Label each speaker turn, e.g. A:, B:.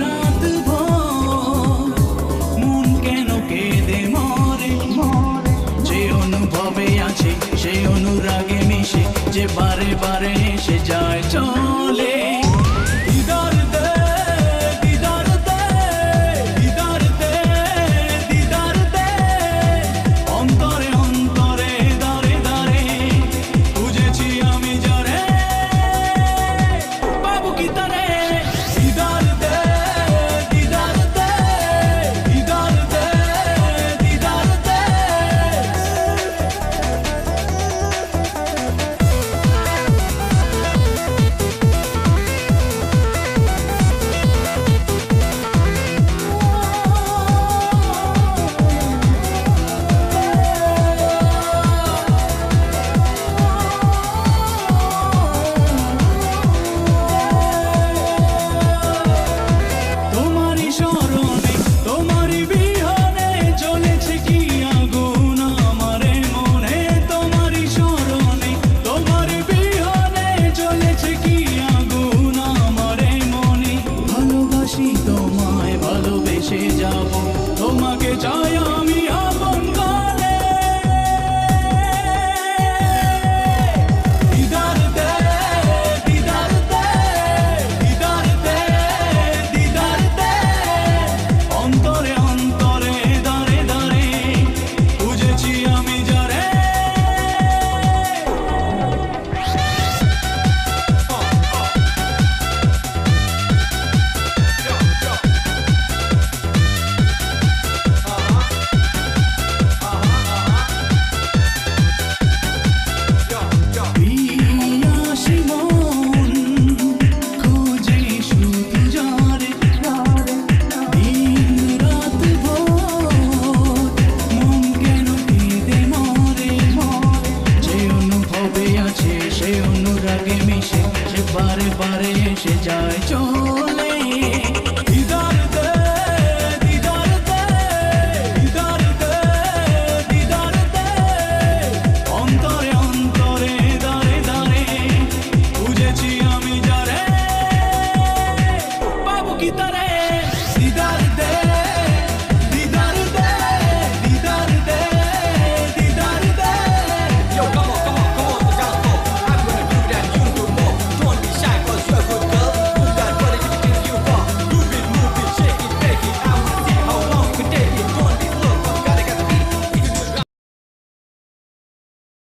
A: রাত কেন যে আছে সে অনুরাগে মিশে যে বারে বারে এসে যায় চলে প্রেমে সে বারে বারে এসে যায় চোখ।